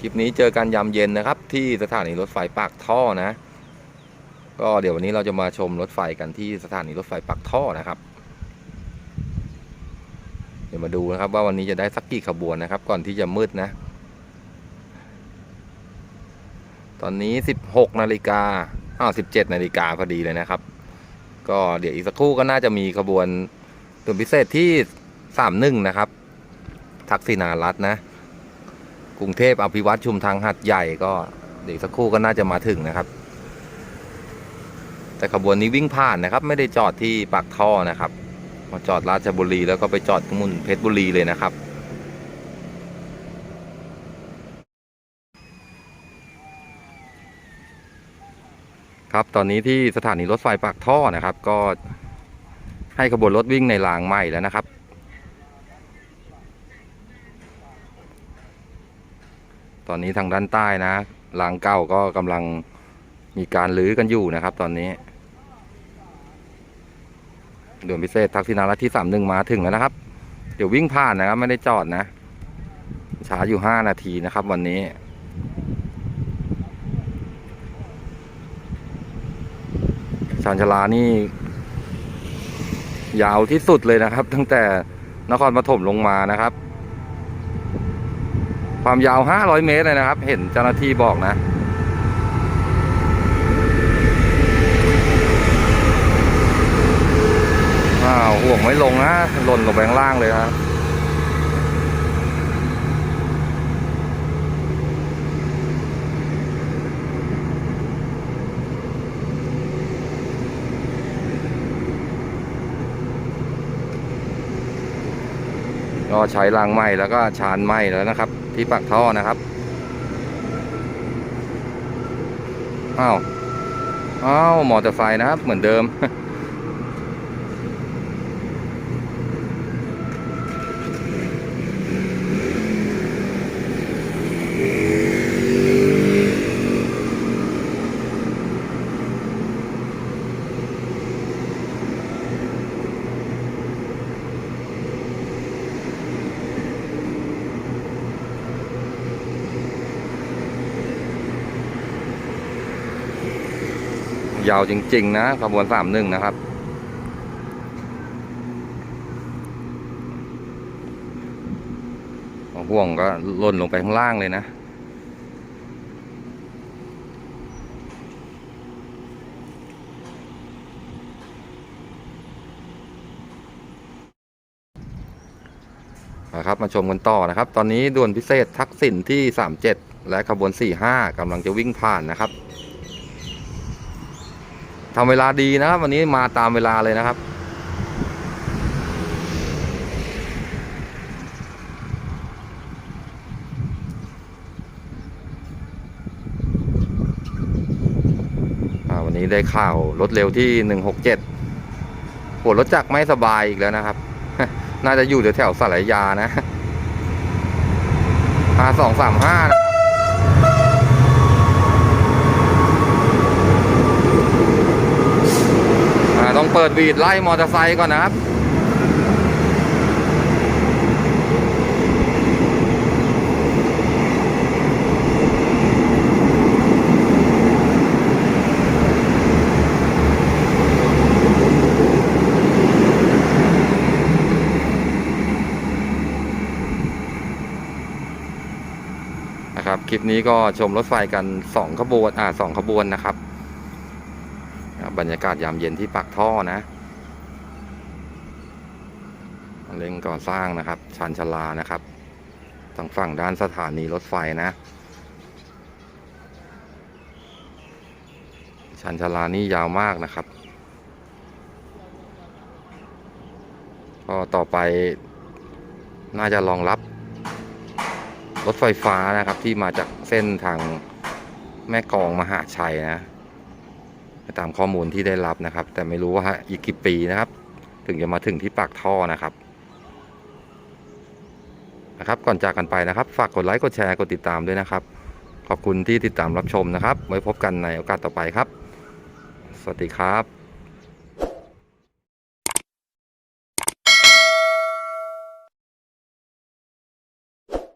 คลิปนี้เจอกันยามเย็นนะครับ ที่สถานีรถไฟปากท่อนะ ก็เดี๋ยววันนี้เราจะมาชมรถไฟกันที่สถานีรถไฟปากท่อนะครับ เดี๋ยวมาดูนะครับ ว่าวันนี้จะได้สักกี่ขบวนนะครับ ก่อนที่จะมืดนะ ตอนนี้ 16นาฬิกาอ้าว17นาฬิกาพอดีเลยนะครับ ก็เดี๋ยวอีกสักครู่ก็น่าจะมีขบวนตัวพิเศษที่ 31 นะครับ ทักษิณารัตน์นะ กรุงเทพอภิวัตชุมทางหัดใหญ่ก็เดี๋ยวสักครู่ก็น่าจะมาถึงนะครับ แต่ขบวนนี้วิ่งผ่านนะครับ ไม่ได้จอดที่ปากท่อนะครับ มาจอดราชบุรีแล้วก็ไปจอดมุนเพชรบุรีเลยนะครับครับตอนนี้ที่สถานีรถไฟปากท่อนะครับ ก็ให้ขบวนรถวิ่งในรางใหม่แล้วนะครับ ตอนนี้ทางด้านใต้นะรางเก่าก็กำลังมีการรื้อกันอยู่นะครับ ตอนนี้ด่วนพิเศษทักษิณารัตน์ที่สามหนึ่งมาถึงแล้วนะครับ เดี๋ยววิ่งผ่านนะครับ ไม่ได้จอดนะช้าอยู่ห้านาทีนะครับ วันนี้ ชานชลานี่ ยาวที่สุดเลยนะครับ ตั้งแต่นครปฐมลงมานะครับ ความยาว 500 เมตรเลยนะครับ เห็นเจ้าหน้าที่บอกนะ อ้าวห่วงไม่ลงนะหล่นลงไปข้างล่างเลยนะก็ใช้รางไหมแล้วก็ชานไหมแล้วนะครับ ที่ปากท่อนะครับอ้าวอ้าวมอเตอร์ไซค์นะครับ เหมือนเดิม ยาวจริง ๆ นะขบวนสามหนึ่งนะครับ ห่วงก็ล่นลงไปข้างล่างเลยนะ นะครับมาชมกันต่อนะครับ ตอนนี้ด่วนพิเศษทักษิณที่ 37 และขบวน 45กำลังจะวิ่งผ่านนะครับ ทำเวลาดีนะครับ วันนี้มาตามเวลาเลยนะครับวันนี้ได้ข่าวรถเร็วที่167ปวดรถจักรไม่สบายอีกแล้วนะครับ น่าจะอยู่แถวสารยานะห้าสองสามห้านะอ่าต้องเปิดบีดไล่มอเตอร์ไซค์ก่อนนะครับ นะครับ คลิปนี้ก็ชมรถไฟกันสองขบวน อ่าสองขบวนนะครับ บรรยากาศยามเย็นที่ปากท่อนะเร่งก่อสร้างนะครับชานชลานะครับทางฝั่งด้านสถานีรถไฟนะชานชลานี่ยาวมากนะครับก็ต่อไปน่าจะรองรับ รถไฟฟ้านะครับที่มาจากเส้นทางแม่กองมหาชัยนะ ตามข้อมูลที่ได้รับนะครับ แต่ไม่รู้ว่าอีกกี่ปีนะครับ ถึงจะมาถึงที่ปากท่อนะครับนะครับก่อนจากกันไปนะครับ ฝากกดไลค์กดแชร์กดติดตามด้วยนะครับ ขอบคุณที่ติดตามรับชมนะครับ ไว้พบกันในโอกาสต่อไปครับ สวัสดีครับ